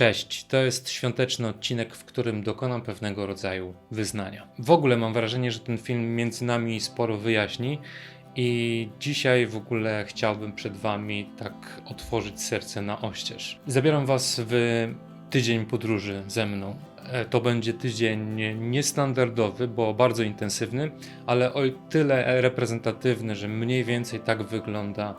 Cześć, to jest świąteczny odcinek, w którym dokonam pewnego rodzaju wyznania. W ogóle mam wrażenie, że ten film między nami sporo wyjaśni i dzisiaj w ogóle chciałbym przed Wami tak otworzyć serce na oścież. Zabieram Was w tydzień podróży ze mną. E, To będzie tydzień niestandardowy, bo bardzo intensywny, ale o tyle reprezentatywny, że mniej więcej tak wygląda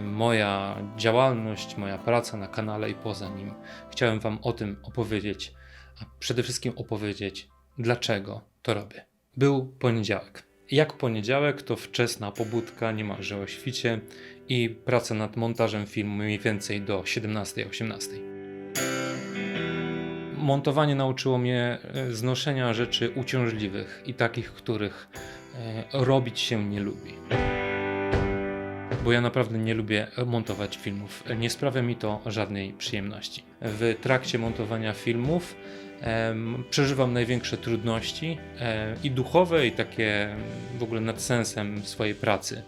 moja działalność, moja praca na kanale i poza nim. Chciałem Wam o tym opowiedzieć, a przede wszystkim opowiedzieć, dlaczego to robię. Był poniedziałek. Jak poniedziałek, to wczesna pobudka niemalże o świcie i praca nad montażem filmu mniej więcej do 17-18. Montowanie nauczyło mnie e, znoszenia rzeczy uciążliwych i takich, których e, robić się nie lubi. Bo ja naprawdę nie lubię montować filmów. Nie sprawia mi to żadnej przyjemności. W trakcie montowania filmów em, przeżywam największe trudności e, i duchowe, i takie w ogóle nad sensem swojej pracy.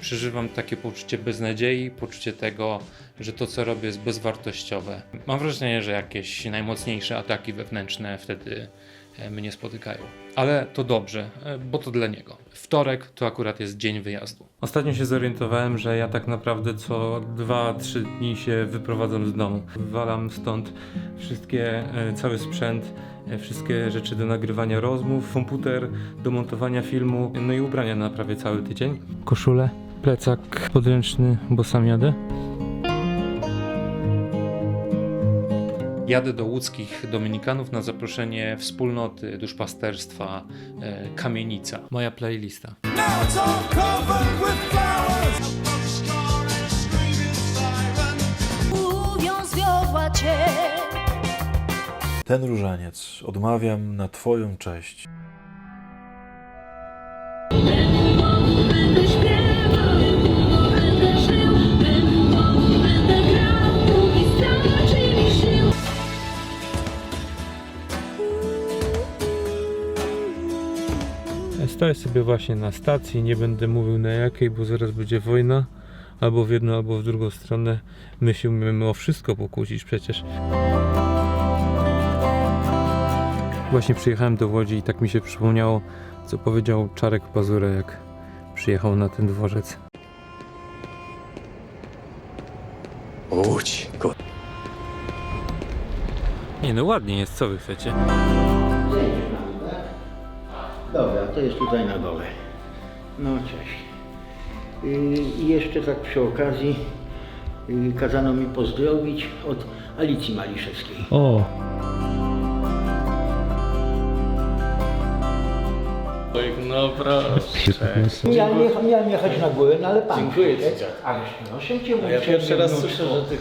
Przeżywam takie poczucie beznadziei, poczucie tego, że to co robię jest bezwartościowe. Mam wrażenie, że jakieś najmocniejsze ataki wewnętrzne wtedy mnie spotykają. Ale to dobrze, e, bo to dla niego. Wtorek to akurat jest dzień wyjazdu. Ostatnio się zorientowałem, że ja tak naprawdę co 2-3 dni się wyprowadzam z domu. Wywalam stąd wszystkie, e, cały sprzęt, e, wszystkie rzeczy do nagrywania rozmów, komputer do montowania filmu, no i ubrania na prawie cały tydzień. Koszulę, plecak podręczny, bo sam jadę. Jadę do łódzkich Dominikanów na zaproszenie wspólnoty duszpasterstwa e, Kamienica. Moja playlista. Ten różaniec odmawiam na Twoją cześć. Stoję sobie właśnie na stacji, nie będę mówił na jakiej, bo zaraz będzie wojna. Albo w jedną, albo w drugą stronę. My się umiemy o wszystko pokłócić przecież. Właśnie przyjechałem do Łodzi i tak mi się przypomniało, co powiedział Czarek Pazura, jak przyjechał na ten dworzec. Łódź, Nie no, ładnie jest, co wy chcecie? Dobra, to jest tutaj na dole. No cześć. Yy, I jeszcze tak przy okazji yy, kazano mi pozdrowić od Alicji Maliszewskiej. O! Proszę. Miałem, jecha, miałem jechać na górę, no ale pan. Dziękuję ci, dziadku. Ależ proszę cię, A ja pierwszy raz słyszę, że ty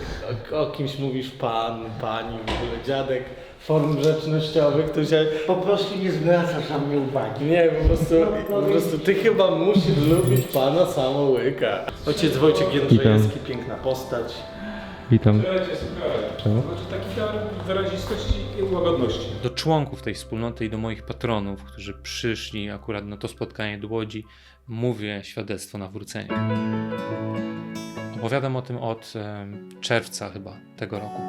o, o kimś mówisz pan, pani, w ogóle dziadek, form grzecznościowych, to się... Po prostu nie zwracasz na mnie uwagi. Nie, po prostu, po prostu ty chyba musisz lubić pana Samołyka. Ojciec Wojciech Jędrzejewski, piękna postać. Witam. Czemu? Znaczy taki dar wyrazistości i łagodności. Do członków tej wspólnoty i do moich patronów, którzy przyszli akurat na to spotkanie do Łodzi, mówię świadectwo nawrócenia. Opowiadam o tym od czerwca chyba tego roku.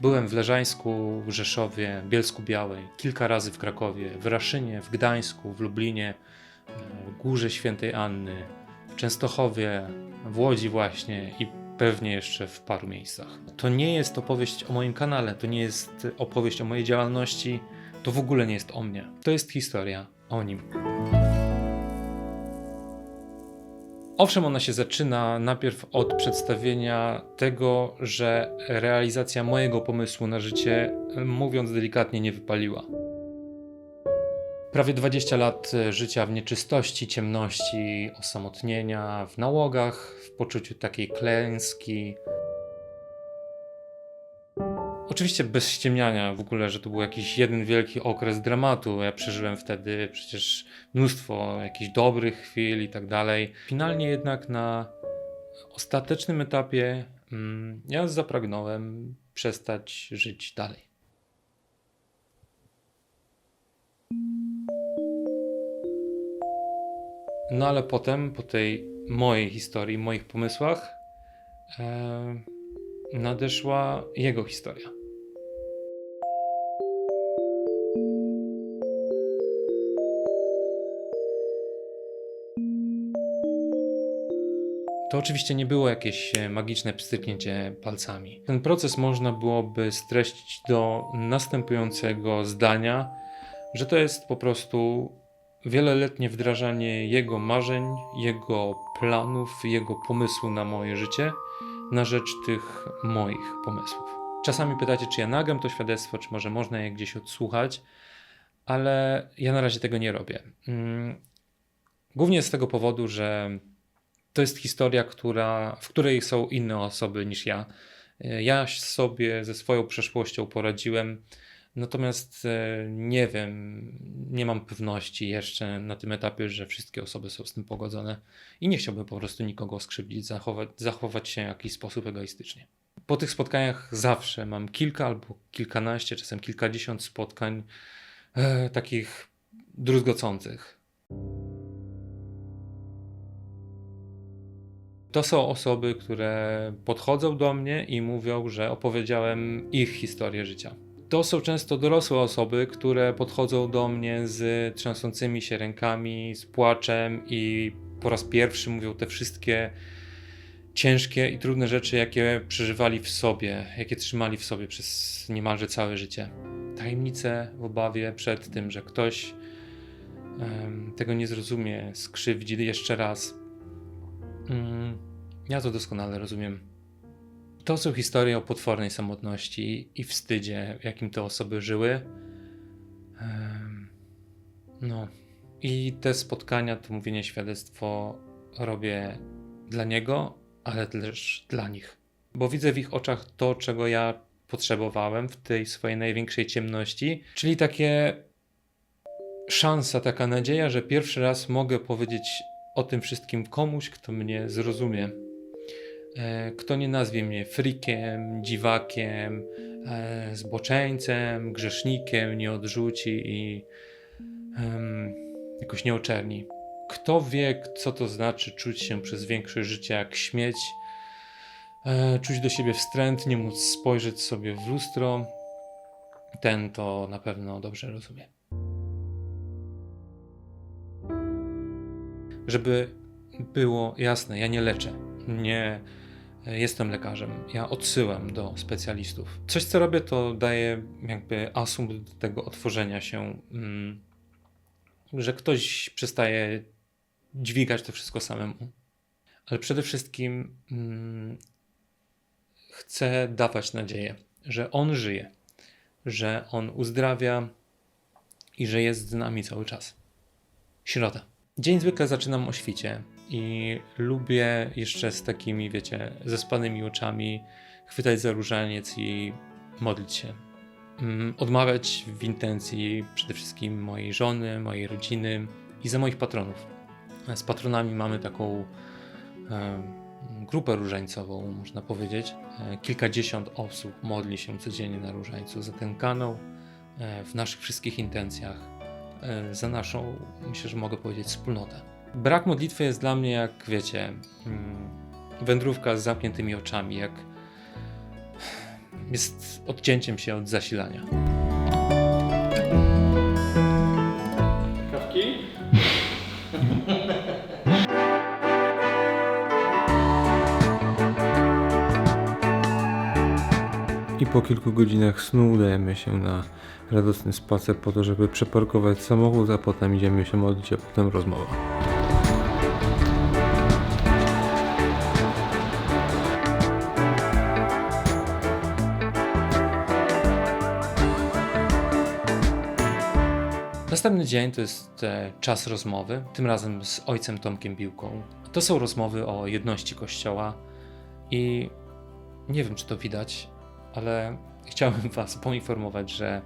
Byłem w Leżańsku, w Rzeszowie, Bielsku Białej, kilka razy w Krakowie, w Raszynie, w Gdańsku, w Lublinie, w Górze Świętej Anny, w Częstochowie, w Łodzi właśnie i pewnie jeszcze w paru miejscach. To nie jest opowieść o moim kanale, to nie jest opowieść o mojej działalności, to w ogóle nie jest o mnie. To jest historia o nim. Owszem, ona się zaczyna najpierw od przedstawienia tego, że realizacja mojego pomysłu na życie, mówiąc delikatnie, nie wypaliła. Prawie 20 lat e, życia w nieczystości, ciemności, osamotnienia, w nałogach, w poczuciu takiej klęski. Oczywiście bez ściemniania w ogóle, że to był jakiś jeden wielki okres dramatu. Ja przeżyłem wtedy przecież mnóstwo jakichś dobrych chwil i tak dalej. Finalnie jednak na ostatecznym etapie mm, ja zapragnąłem przestać żyć dalej. No ale potem, po tej mojej historii, moich pomysłach, e, nadeszła jego historia. To oczywiście nie było jakieś e, magiczne pstryknięcie palcami. Ten proces można byłoby streścić do następującego zdania, że to jest po prostu wieloletnie wdrażanie jego marzeń, jego planów, jego pomysłu na moje życie na rzecz tych moich pomysłów. Czasami pytacie, czy ja nagram to świadectwo, czy może można je gdzieś odsłuchać, ale ja na razie tego nie robię. Mm, Głównie z tego powodu, że to jest historia, która, w której są inne osoby niż ja. Ja sobie ze swoją przeszłością poradziłem, natomiast e, nie wiem, nie mam pewności jeszcze na tym etapie, że wszystkie osoby są z tym pogodzone i nie chciałbym po prostu nikogo skrzywdzić, zachować, zachować się w jakiś sposób egoistycznie. Po tych spotkaniach zawsze mam kilka albo kilkanaście, czasem kilkadziesiąt spotkań e, takich druzgocących. To są osoby, które podchodzą do mnie i mówią, że opowiedziałem ich historię życia. To są często dorosłe osoby, które podchodzą do mnie z trzęsącymi się rękami, z płaczem i po raz pierwszy mówią te wszystkie ciężkie i trudne rzeczy, jakie przeżywali w sobie, jakie trzymali w sobie przez niemalże całe życie. Tajemnice w obawie przed tym, że ktoś em, tego nie zrozumie, skrzywdzi jeszcze raz. Mm, ja to doskonale rozumiem. To są historie o potwornej samotności i wstydzie, jakim te osoby żyły. No. I te spotkania, to mówienie świadectwo robię dla niego, ale też dla nich. Bo widzę w ich oczach to, czego ja potrzebowałem w tej swojej największej ciemności, czyli takie szansa, taka nadzieja, że pierwszy raz mogę powiedzieć o tym wszystkim komuś, kto mnie zrozumie. E, Kto nie nazwie mnie frikiem, dziwakiem, e, zboczeńcem, grzesznikiem, nie odrzuci i em, jakoś nie oczerni. Kto wie, co to znaczy czuć się przez większość życia jak śmieć, e, czuć do siebie wstręt, nie móc spojrzeć sobie w lustro, ten to na pewno dobrze rozumie. Żeby było jasne, ja nie leczę, nie jestem lekarzem, ja odsyłam do specjalistów. Coś, co robię, to daje jakby asumpt do tego otworzenia się, mm, że ktoś przestaje dźwigać to wszystko samemu. Ale przede wszystkim mm, chcę dawać nadzieję, że on żyje, że on uzdrawia i że jest z nami cały czas. Środa. Dzień zwykle zaczynam o świcie i lubię jeszcze z takimi, wiecie, zaspanymi oczami chwytać za różaniec i modlić się. Mm, Odmawiać w intencji przede wszystkim mojej żony, mojej rodziny i za moich patronów. Z patronami mamy taką e, grupę różańcową, można powiedzieć. E, kilkadziesiąt osób modli się codziennie na różańcu za ten kanał, e, w naszych wszystkich intencjach, za naszą, myślę, że mogę powiedzieć, wspólnotę. Brak modlitwy jest dla mnie jak, wiecie, mm, wędrówka z zamkniętymi oczami, jak jest odcięciem się od zasilania. Kawki? I po kilku godzinach snu udajemy się na radosny spacer po to, żeby przeparkować samochód, a potem idziemy się modlić, a potem rozmowa. Następny dzień to jest e, czas rozmowy, tym razem z ojcem Tomkiem Biłką. To są rozmowy o jedności Kościoła i nie wiem, czy to widać, ale chciałbym Was poinformować, że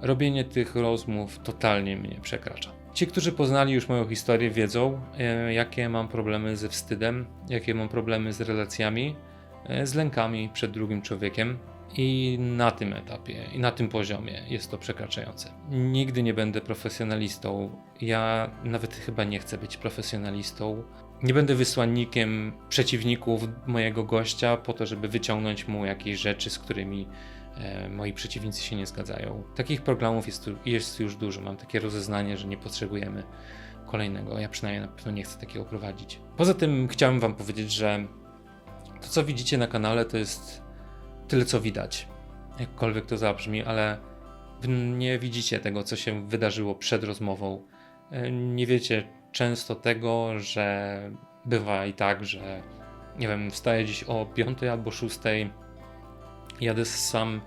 robienie tych rozmów totalnie mnie przekracza. Ci, którzy poznali już moją historię, wiedzą, e, jakie mam problemy ze wstydem, jakie mam problemy z relacjami, e, z lękami przed drugim człowiekiem. I na tym etapie, i na tym poziomie jest to przekraczające. Nigdy nie będę profesjonalistą. Ja nawet chyba nie chcę być profesjonalistą. Nie będę wysłannikiem przeciwników mojego gościa po to, żeby wyciągnąć mu jakieś rzeczy, z którymi e, moi przeciwnicy się nie zgadzają. Takich programów jest, jest już dużo. Mam takie rozeznanie, że nie potrzebujemy kolejnego. Ja przynajmniej na pewno nie chcę takiego prowadzić. Poza tym chciałem Wam powiedzieć, że to, co widzicie na kanale, to jest tyle, co widać. Jakkolwiek to zabrzmi, ale nie widzicie tego, co się wydarzyło przed rozmową. E, Nie wiecie często tego, że bywa i tak, że nie wiem, wstaję dziś o 5 albo 6, jadę sam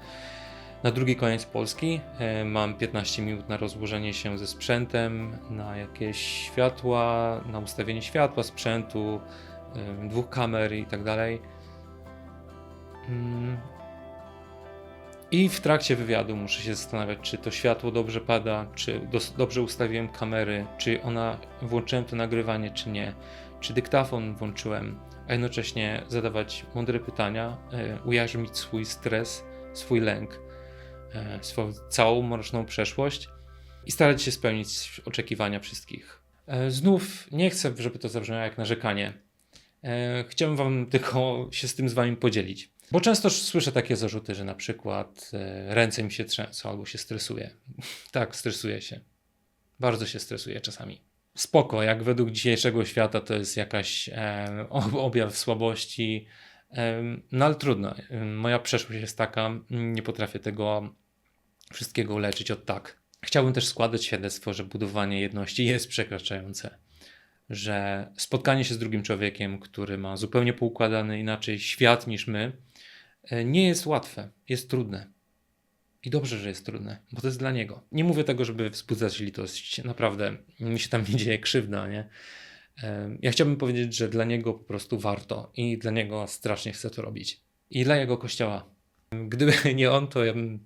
na drugi koniec Polski. E, Mam 15 minut na rozłożenie się ze sprzętem, na jakieś światła, na ustawienie światła, sprzętu, e, dwóch kamer i tak dalej. I w trakcie wywiadu muszę się zastanawiać, czy to światło dobrze pada, czy dobrze ustawiłem kamery, czy ona włączyłem to nagrywanie, czy nie, czy dyktafon włączyłem, a jednocześnie zadawać mądre pytania, e, ujarzmić swój stres, swój lęk, e, swoją całą mroczną przeszłość i starać się spełnić oczekiwania wszystkich. E, znów nie chcę, żeby to zabrzmiało jak narzekanie. E, chciałem wam tylko się z tym z wami podzielić. Bo często słyszę takie zarzuty, że na przykład e, ręce mi się trzęsą albo się stresuję. tak, stresuję się. Bardzo się stresuję czasami. Spoko, jak według dzisiejszego świata to jest jakaś e, ob- objaw słabości. E, no ale trudno. E, Moja przeszłość jest taka, nie potrafię tego wszystkiego leczyć od tak. Chciałbym też składać świadectwo, że budowanie jedności jest przekraczające że spotkanie się z drugim człowiekiem, który ma zupełnie poukładany inaczej świat niż my, nie jest łatwe, jest trudne. I dobrze, że jest trudne, bo to jest dla niego. Nie mówię tego, żeby wzbudzać litość, naprawdę mi się tam nie dzieje krzywda, nie? E, Ja chciałbym powiedzieć, że dla niego po prostu warto i dla niego strasznie chcę to robić. I dla jego kościoła. Gdyby nie on, to ja bym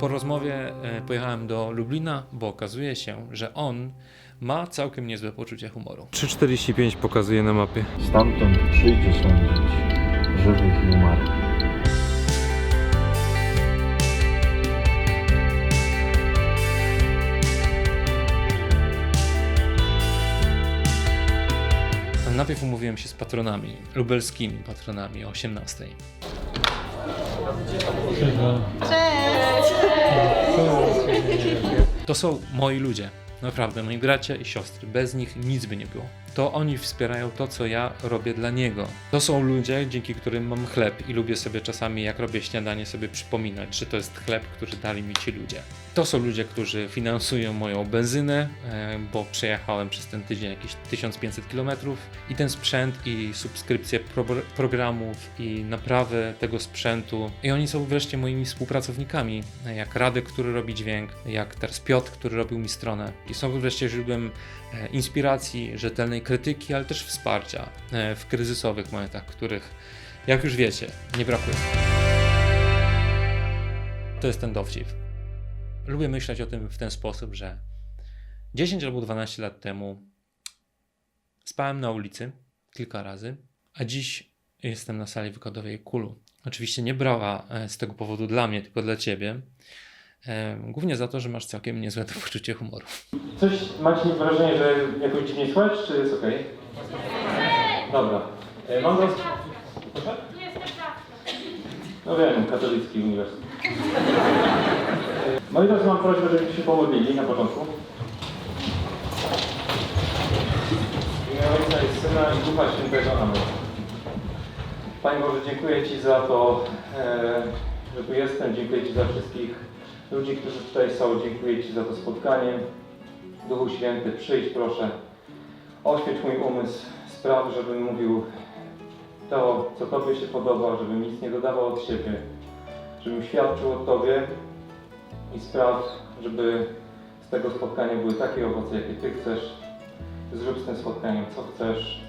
Po rozmowie e, pojechałem do Lublina, bo okazuje się, że on ma całkiem niezłe poczucie humoru. 3,45 pokazuje na mapie. Stamtąd przyjdzie sądzić żywych i umarłych. Najpierw umówiłem się z patronami, lubelskimi patronami o 18. To są moi ludzie. Naprawdę, moi bracia i siostry. Bez nich nic by nie było. To oni wspierają to, co ja robię dla niego. To są ludzie, dzięki którym mam chleb i lubię sobie czasami, jak robię śniadanie, sobie przypominać, że to jest chleb, który dali mi ci ludzie. To są ludzie, którzy finansują moją benzynę, e, bo przejechałem przez ten tydzień jakieś 1500 km i ten sprzęt i subskrypcję pro programów i naprawę tego sprzętu. I oni są wreszcie moimi współpracownikami, jak Radek, który robi dźwięk, jak teraz Piotr, który robił mi stronę. I są wreszcie źródłem e, inspiracji, rzetelnej krytyki, ale też wsparcia e, w kryzysowych momentach, których, jak już wiecie, nie brakuje. To jest ten dowcip. Lubię myśleć o tym w ten sposób, że 10 albo 12 lat temu spałem na ulicy kilka razy, a dziś jestem na sali wykładowej Kulu. Oczywiście nie brała e, z tego powodu dla mnie, tylko dla ciebie. Głównie za to, że masz całkiem niezłe to poczucie humoru. Coś macie wrażenie, że jakoś dziwnie słychać, czy jest ok? Dobra. E, Mam. Proszę? No wiem, katolicki uniwersytet. E, Moi drodzy, mam prośbę, żebyście się pomodlili na początku. W imię Ojca i Syna i Ducha Świętego. Amen. Panie Boże, dziękuję Ci za to, e, że tu jestem. Dziękuję Ci za wszystkich ludzi, którzy tutaj są. Dziękuję Ci za to spotkanie. Duchu Święty, przyjdź proszę. Oświeć mój umysł. Spraw, żebym mówił to, co Tobie się podoba, żebym nic nie dodawał od siebie. Żebym świadczył o Tobie i spraw, żeby z tego spotkania były takie owoce, jakie Ty chcesz. Zrób z tym spotkaniem, co chcesz.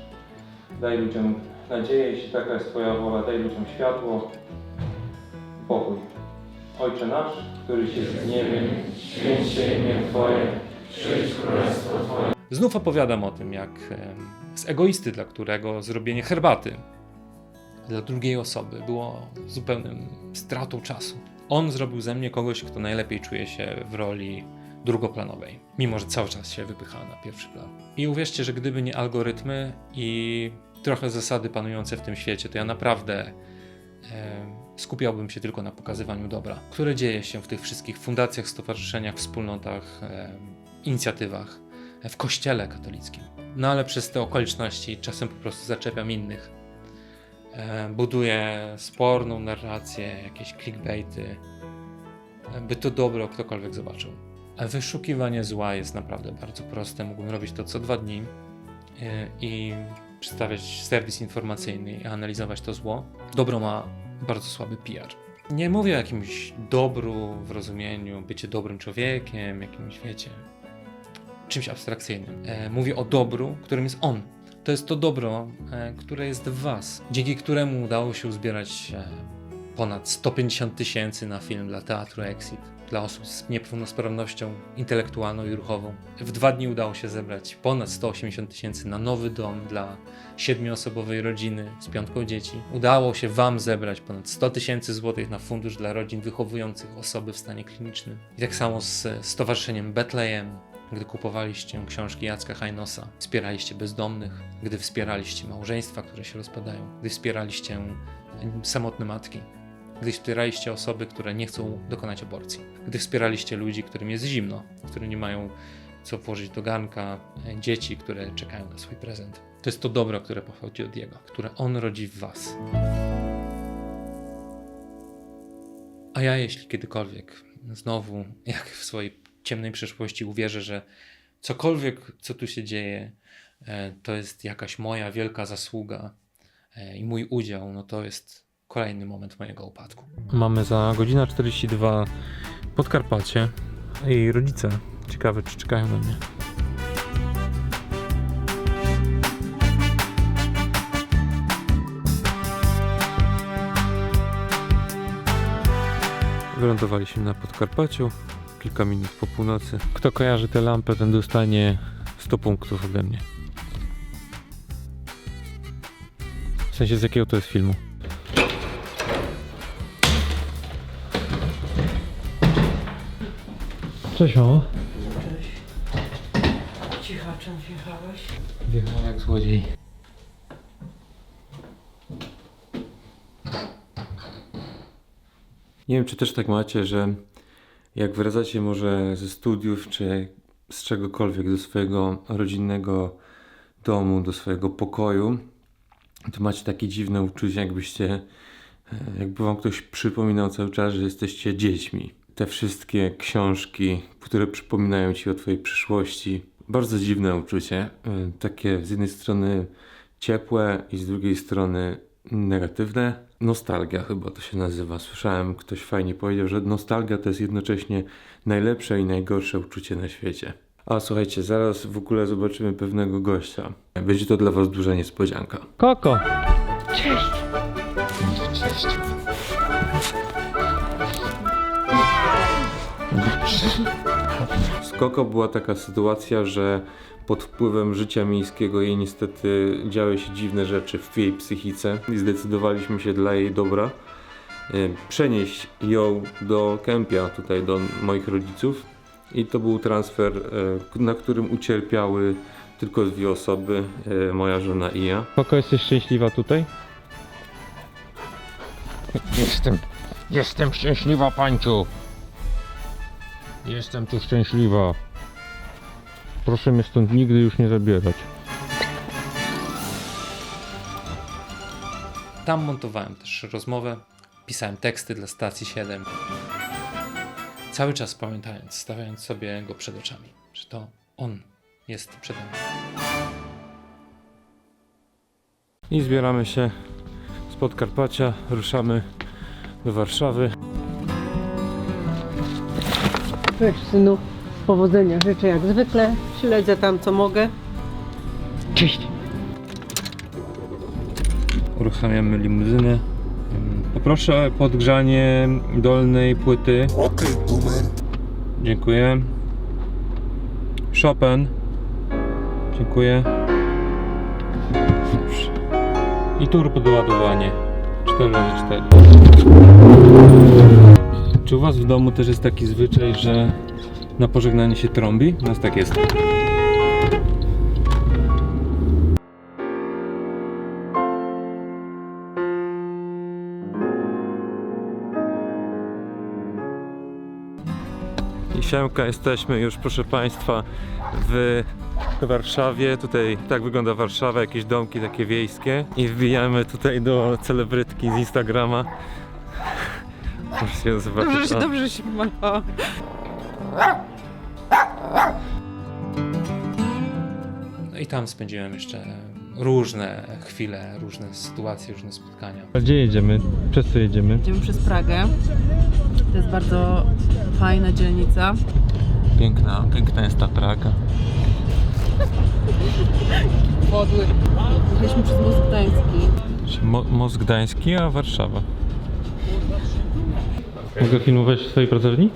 Daj ludziom nadzieję, jeśli taka jest Twoja wola, daj ludziom światło, pokój. Ojcze nasz, któryś jest w niebie, święć się imię Twoje, przyjdź królestwo Twoje. Znów opowiadam o tym, jak z egoisty, dla którego zrobienie herbaty dla drugiej osoby było zupełnym stratą czasu. On zrobił ze mnie kogoś, kto najlepiej czuje się w roli drugoplanowej, mimo że cały czas się wypycha na pierwszy plan. I uwierzcie, że gdyby nie algorytmy i trochę zasady panujące w tym świecie, to ja naprawdę skupiałbym się tylko na pokazywaniu dobra, które dzieje się w tych wszystkich fundacjach, stowarzyszeniach, wspólnotach, inicjatywach w kościele katolickim. No ale przez te okoliczności czasem po prostu zaczepiam innych. E, Buduję sporną narrację, jakieś clickbaity, e, by to dobro ktokolwiek zobaczył. Wyszukiwanie zła jest naprawdę bardzo proste. Mógłbym robić to co dwa dni e, i przedstawiać serwis informacyjny i analizować to zło. Dobro ma bardzo słaby PR. Nie mówię o jakimś dobru w rozumieniu bycie dobrym człowiekiem, jakimś wiecie, czymś abstrakcyjnym. E, mówię o dobru, którym jest On. To jest to dobro, e, które jest w Was, dzięki któremu udało się uzbierać e, ponad 150 tysięcy na film dla Teatru Exit, dla osób z niepełnosprawnością intelektualną i ruchową. W dwa dni udało się zebrać ponad 180 tysięcy na nowy dom dla siedmioosobowej rodziny z piątką dzieci. Udało się Wam zebrać ponad 100 tysięcy złotych na fundusz dla rodzin wychowujących osoby w stanie klinicznym. I tak samo z Stowarzyszeniem Betlejem, gdy kupowaliście książki Jacka Hajnosa, wspieraliście bezdomnych, gdy wspieraliście małżeństwa, które się rozpadają, gdy wspieraliście samotne matki, gdy wspieraliście osoby, które nie chcą dokonać aborcji, gdy wspieraliście ludzi, którym jest zimno, którzy nie mają co włożyć do garnka, e, dzieci, które czekają na swój prezent. To jest to dobro, które pochodzi od Jego, które On rodzi w Was. A ja, jeśli kiedykolwiek znowu, jak w swojej ciemnej przeszłości, uwierzę, że cokolwiek, co tu się dzieje, e, to jest jakaś moja wielka zasługa e, i mój udział, no to jest kolejny moment mojego upadku. Mamy za godzinę 42 Podkarpacie i rodzice. Ciekawe, czy czekają na mnie. Wylądowaliśmy na Podkarpaciu kilka minut po północy. Kto kojarzy tę lampę, ten dostanie 100 punktów ode mnie. W sensie z jakiego to jest filmu? Cześć mamo. Cichaczem wjechałeś? Wjechałem jak złodziej. Nie wiem, czy też tak macie, że jak wracacie może ze studiów, czy z czegokolwiek do swojego rodzinnego domu, do swojego pokoju, to macie takie dziwne uczucie, jakbyście, e, jakby wam ktoś przypominał cały czas, że jesteście dziećmi. Te wszystkie książki, które przypominają ci o twojej przyszłości. Bardzo dziwne uczucie. e, Takie z jednej strony ciepłe i z drugiej strony negatywne. Nostalgia chyba to się nazywa. Słyszałem, ktoś fajnie powiedział, że nostalgia to jest jednocześnie najlepsze i najgorsze uczucie na świecie. A słuchajcie, zaraz w ogóle zobaczymy pewnego gościa. Będzie to dla was duża niespodzianka. Koko! Z Koko była taka sytuacja, że pod wpływem życia miejskiego jej niestety działy się dziwne rzeczy w jej psychice i zdecydowaliśmy się dla jej dobra e, przenieść ją do Kępia, tutaj do moich rodziców i to był transfer, e, na którym ucierpiały tylko dwie osoby, e, moja żona i ja. Koko, jesteś szczęśliwa tutaj? Jestem, jestem szczęśliwa, pańciu. Jestem tu szczęśliwa. Proszę mnie stąd nigdy już nie zabierać. Tam montowałem też rozmowę, pisałem teksty dla stacji 7. Cały czas pamiętając, stawiając sobie go przed oczami, że to on jest przede mną. I zbieramy się z Podkarpacia, ruszamy do Warszawy. Wiesz, synu, Powodzenia życzę jak zwykle. Śledzę tam co mogę. Cześć. Uruchamiamy limuzynę. Poproszę podgrzanie dolnej płyty. Dziękuję. Chopin. Dziękuję. I turbo doładowanie. 4x4. Czy u Was w domu też jest taki zwyczaj, że na pożegnanie się trąbi? U nas tak jest. I siemka, jesteśmy już, proszę Państwa, w Warszawie. Tutaj tak wygląda Warszawa, jakieś domki takie wiejskie. I wbijamy tutaj do celebrytki z Instagrama. Możecie zobaczyć. Dobrze, że- o. dobrze że się pomalowała. No i tam spędziłem jeszcze różne chwile, różne sytuacje, różne spotkania. A gdzie jedziemy? Przez co jedziemy? Idziemy przez Pragę. To jest bardzo fajna dzielnica. Piękna, piękna jest ta Praga. Podły. Jechaliśmy przez Most Gdański. Mo- Most Gdański, a Warszawa. Mogę filmować w swojej pracowni?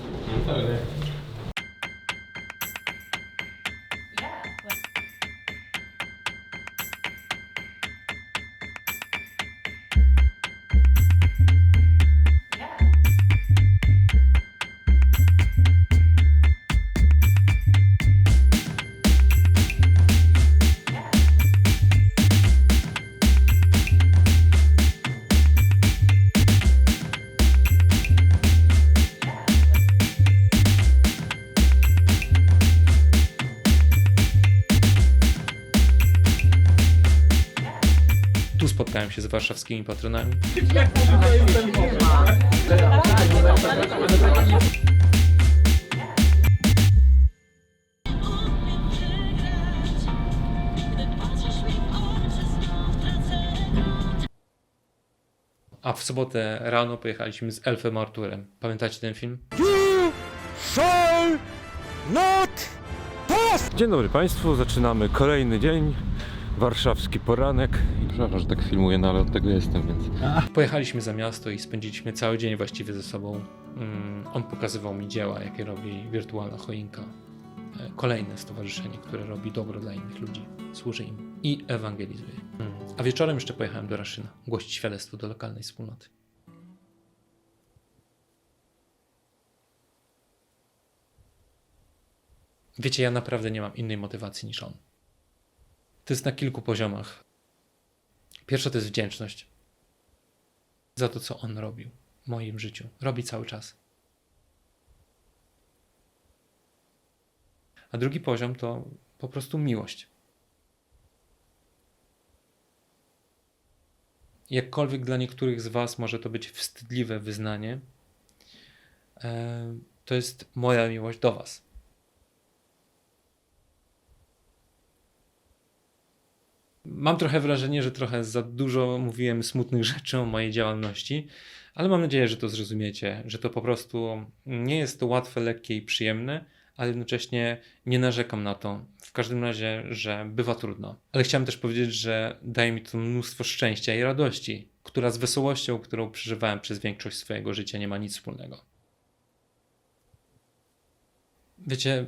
Tu spotkałem się z warszawskimi patronami. A w sobotę rano pojechaliśmy z Elfem Arturem. Pamiętacie ten film? Dzień dobry Państwu, zaczynamy kolejny dzień. Warszawski poranek. Przepraszam, że tak filmuję, no ale od tego jestem, więc. Pojechaliśmy za miasto i spędziliśmy cały dzień właściwie ze sobą. Mm, On pokazywał mi dzieła, jakie robi Wirtualna Choinka. E, Kolejne stowarzyszenie, które robi dobro dla innych ludzi, służy im i ewangelizuje. Mm. A wieczorem jeszcze pojechałem do Raszyna, głosić świadectwo do lokalnej wspólnoty. Wiecie, ja naprawdę nie mam innej motywacji niż on. To jest na kilku poziomach. Pierwsza to jest wdzięczność za to, co on robił w moim życiu. Robi cały czas. A drugi poziom to po prostu miłość. Jakkolwiek dla niektórych z Was może to być wstydliwe wyznanie, e, to jest moja miłość do Was. Mam trochę wrażenie, że trochę za dużo mówiłem smutnych rzeczy o mojej działalności, ale mam nadzieję, że to zrozumiecie, że to po prostu nie jest to łatwe, lekkie i przyjemne, ale jednocześnie nie narzekam na to. W każdym razie, że bywa trudno. Ale chciałem też powiedzieć, że daje mi to mnóstwo szczęścia i radości, która z wesołością, którą przeżywałem przez większość swojego życia, nie ma nic wspólnego. Wiecie,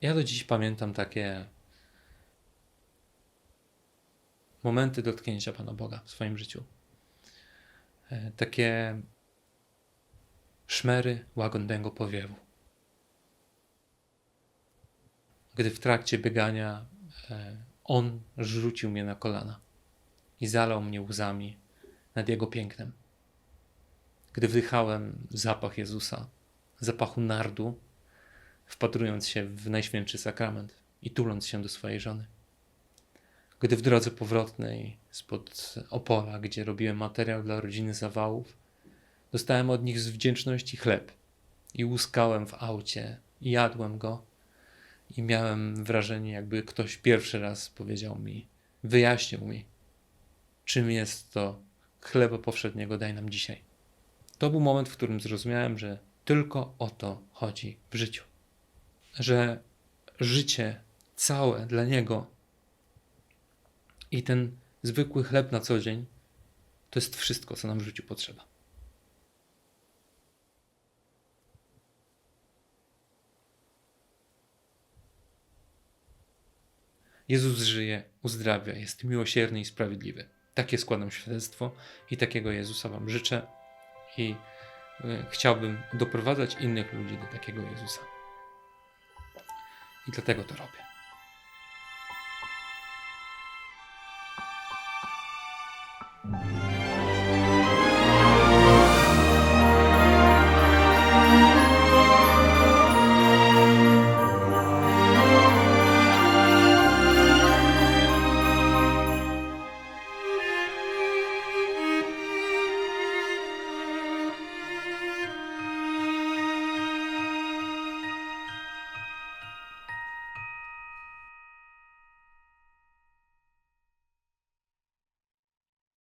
ja do dziś pamiętam takie momenty dotknięcia Pana Boga w swoim życiu. E, Takie szmery łagodnego powiewu. Gdy w trakcie biegania e, On rzucił mnie na kolana i zalał mnie łzami nad Jego pięknem. Gdy wdychałem zapach Jezusa, zapachu nardu, wpatrując się w Najświętszy Sakrament i tuląc się do swojej żony gdy w drodze powrotnej spod Opola, gdzie robiłem materiał dla rodziny zawałów, dostałem od nich z wdzięczności chleb i łuskałem w aucie i jadłem go i miałem wrażenie, jakby ktoś pierwszy raz powiedział mi, wyjaśnił mi, czym jest to chleba powszedniego daj nam dzisiaj. To był moment, w którym zrozumiałem, że tylko o to chodzi w życiu. że życie całe dla Niego i ten zwykły chleb na co dzień to jest wszystko, co nam w życiu potrzeba. Jezus żyje, uzdrawia, jest miłosierny i sprawiedliwy. Takie składam świadectwo i takiego Jezusa Wam życzę i y, chciałbym doprowadzać innych ludzi do takiego Jezusa. I dlatego to robię.